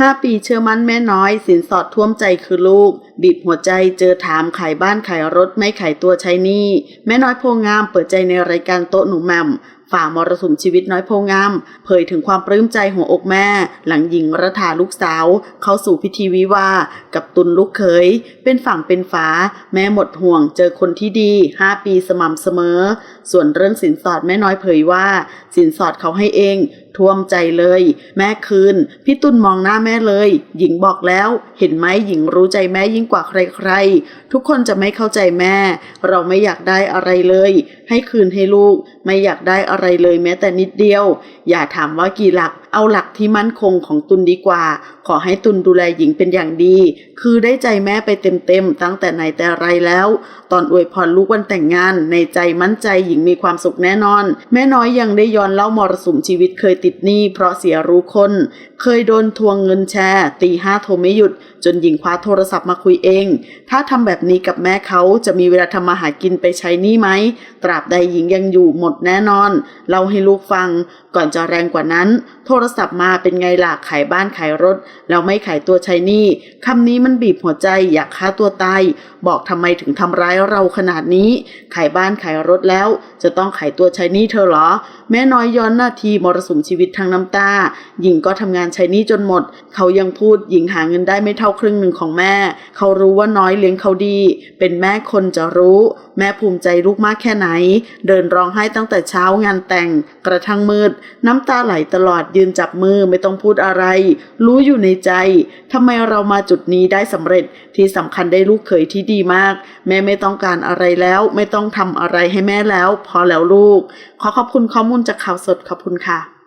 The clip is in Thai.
ห้าปีเชื่อมั่นแม่น้อย สินสอดท่วมใจคือลูก บีบหัวใจเจอถามขายบ้านขายรถไม่ขายตัวใช้นี้แม่น้อยโพงามเปิดใจในรายการโต๊ะหนูแหม่มฝ่ามรสุมชีวิตน้อยโพงาม เผยถึงความปลื้มใจหัวอกแม่ หลังหญิงระถาลูกสาว เข้าสู่พิธีวิวา กับตุลลูกเขย เป็นฝั่งเป็นฝา แม่หมดห่วงเจอคนที่ดี 5 ปีสม่ำเสมอ ส่วนเรื่องสินสอดแม่น้อยเผยว่า สินสอดเขาให้เอง ท่วมใจเลย แม่คืน พี่ตุลมองหน้าแม่เลย หญิงบอกแล้ว เห็นไหมหญิงรู้ใจแม่ยิ่งกว่าใครๆ ทุกคนจะไม่เข้าใจแม่ เราไม่อยากได้อะไรเลย ให้คืนให้ลูก ไม่อยากได้อะไรเลยแม้แต่นิดเดียว อย่าถามว่ากี่หลัก เอาหลักที่มั่นคงของตุลดีกว่า ขอให้ตุลดูแลหญิงเป็นอย่างดี คือได้ใจแม่ไปเต็มๆตั้งแต่ไหนแต่ไรแล้ว ตอนอวยพรลูกวันแต่งงาน ในใจมั่นใจหญิงมีความสุขแน่นอน แม่น้อยยังได้ย้อนเล่ามรสุมชีวิตเคยติดหนี้เพราะเสียรู้คน เคยโดนทวงเงินแชร์ ตีห้าโทรไม่หยุด จนหญิงคว้าโทรศัพท์มาคุยเอง ถ้าทำแบบนี้กับแม่เขาจะมีเวลาทำมาหากินไปใช้หนี้ไหม ตราบใดหญิงยังอยู่หมดแน่นอน เล่าให้ลูกฟัง ก่อนจะแรงกว่านั้น โทรศัพท์มาเป็นไงล่ะขายบ้านขายรถ แล้วไม่ขายตัวใช้หนี้คำนี้มันบีบหัวใจอยากฆ่าตัวตายบอกทำไมถึงทำร้ายเราขนาดนี้ ขายบ้านขายรถแล้ว จะต้องขายตัวใช้หนี้เธอเหรอ แม่น้อยย้อนหน้าทีมรสุมชีวิตทั้งน้ำตา หญิงก็ทำงานใช้หนี้จนหมด เขายังพูดหญิงหาเงินได้ไม่เท่าครึ่งหนึ่งของแม่ เขารู้ว่าน้อยเลี้ยงเขาดี เป็นแม่คนจะรู้ แม่ภูมิใจลูกมากแค่ไหน เดินร้องไห้ตั้งแต่เช้างานแต่ง กระทั่งมืด น้ำตาไหลตลอดยืนจับมือไม่ต้องพูดอะไร รู้อยู่ในใจทำไมเรามาจุดนี้ได้สำเร็จที่สำคัญได้ลูกเขยที่ดีมาก แม่ไม่ต้องการอะไรแล้วไม่ต้องทำอะไรให้แม่แล้ว พอแล้วลูก ขอขอบคุณข้อมูลจากข่าวสดขอบคุณค่ะ